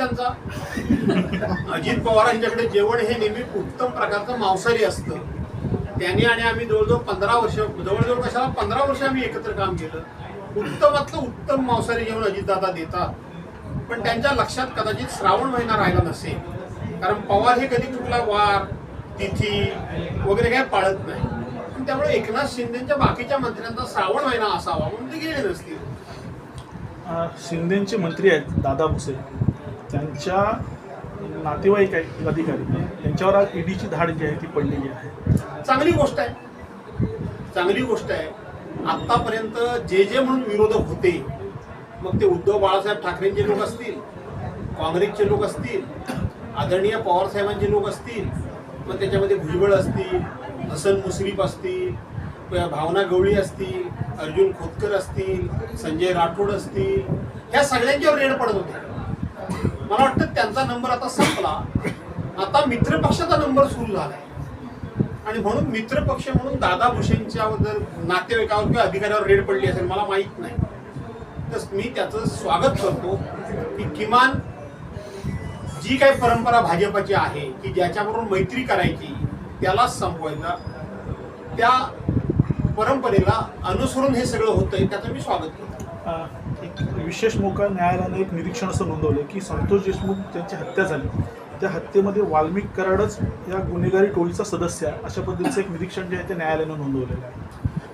असेल त्यांचा? अजित पवारांच्याकडे जेवण हे नेहमी उत्तम प्रकारचं मांसाहारी असतं. त्यांनी आणि आम्ही जवळजवळ पंधरा वर्ष जवळजवळ कशाला पंधरा वर्ष आम्ही एकत्र काम केलं. उत्तमातलं उत्तम मांसाहारी जेवण अजितदादा देतात. पण त्यांच्या लक्षात कदाचित श्रावण महिना राहिला नसेल. कारण पवार हे कधी कुठला वार तिथी वगैरे काही पाळत नाही. त्यामुळे एकनाथ शिंदेच्या बाकीच्या मंत्र्यांचा श्रावण महिना असावा म्हणून ते गेले नसतील. शिंदेचे मंत्री आहेत दादा भुसे. त्यांच्या नातेवाईक आहेत अधिकारी. त्यांच्यावर आज ईडीची धाड जी आहे ती पडलेली आहे. चांगली गोष्ट आहे. चांगली गोष्ट आहे. आत्तापर्यंत जे जे म्हणून विरोधक होते मग ते उद्धव बाळासाहेब ठाकरेंचे लोक असतील काँग्रेसचे लोक असतील आदरणीय पवारसाहेबांचे लोक असतील मग त्याच्यामध्ये भुजबळ असतील हसन मुश्रीफ असतील भावना गवळी असतील अर्जुन खोतकर असतील संजय राठोड असतील ह्या सगळ्यांच्यावर रेड पडत होत्या. मला वाटतं त्यांचा नंबर आता संपला. आता मित्रपक्षाचा नंबर सुरू झालाय. आणि म्हणून मित्रपक्ष म्हणून दादा भुसेंच्या बद्दल नातेवाईकावर किंवा अधिकाऱ्यावर रेड पडली असेल मला माहीत नाही. तर मी त्याचं स्वागत करतो की किमान जी काही परंपरा भाजपची आहे की ज्याच्याबरोबर मैत्री करायची त्याला संपवायचा त्या परंपरेला अनुसरून हे सगळं होतंय त्याचं मी स्वागत करतो. एक विशेष मोका न्यायालयानं एक निरीक्षण असं नोंदवलं की संतोष देशमुख त्यांची हत्या झाली. त्या हत्येमध्ये वाल्मिक कराडच या गुन्हेगारी टोळीचा सदस्य आहे अशा पद्धतीचं एक निरीक्षण जे आहे ते न्यायालयानं नोंदवलेलं आहे.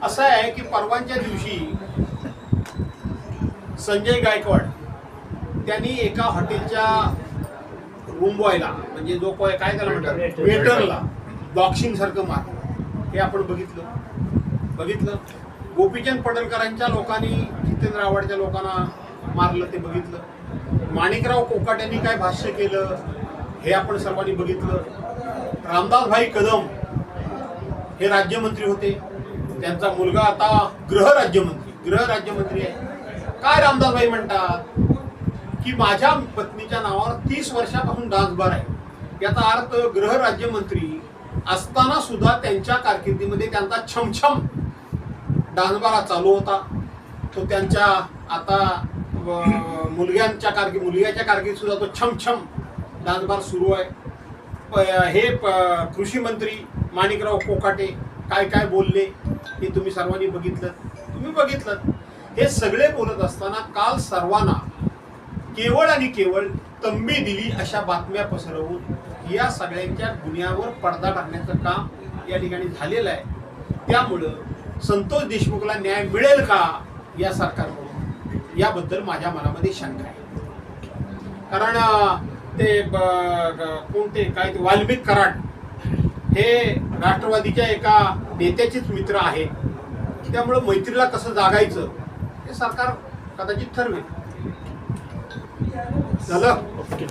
असं आहे की परवांच्या दिवशी संजय गायकवाड त्यांनी एका हॉटेलच्या रूम बॉयला म्हणजे जो कोय काय त्याला म्हणतात? वेटरला बॉक्सिंग सारखं मारलं. हे आपण बघितलं. बघितलं? गोपीचंद पडळकरांच्या लोकांनी जितेंद्र आव्हाडच्या लोकांना मारलं ते बघितलं. माणिकराव कोकाट यांनी काय भाष्य केलं हे आपण सर्वांनी बघितलं. रामदासभाई कदम हे राज्यमंत्री होते. त्यांचा मुलगा आता गृहराज्यमंत्री गृहराज्यमंत्री आहे. काय रामदासभाई म्हणतात? की माझ्या पत्नीच्या नावावर तीस वर्षापासून डान्सबार आहे. याचा अर्थ गृहराज्यमंत्री असताना सुद्धा त्यांच्या कारकिर्दीमध्ये त्यांचा छमछम डान्सबारा चालू होता. तो त्यांच्या आता मुलग्यांच्या कारकी मुलग्याच्या कारकिर्दीत सुद्धा तो छमछम डान्सबार सुरू आहे. प- हे प- कृषी मंत्री माणिकराव कोकाटे काय काय बोलले हे तुम्ही सर्वांनी बघितलं. तुम्ही बघितलं. हे सगळे बोलत असताना काल सर्वांना केवळ आणि केवळ तंबी दिली अशा बातम्या पसरवून या सगळ्यांच्या गुन्ह्यावर पडदा टाकण्याचं काम या ठिकाणी झालेलं आहे. त्यामुळं संतोष देशमुखला न्याय मिळेल का या सरकारकडून? याबद्दल माझ्या मनामध्ये शंका आहे. कारण ते कोणते काय ते वाल्मिक कराड हे राष्ट्रवादीच्या एका नेत्याचेच मित्र आहेत. त्यामुळं मैत्रीला कसं जागायचं हे सरकार कदाचित ठरवेल. झालं? ओके.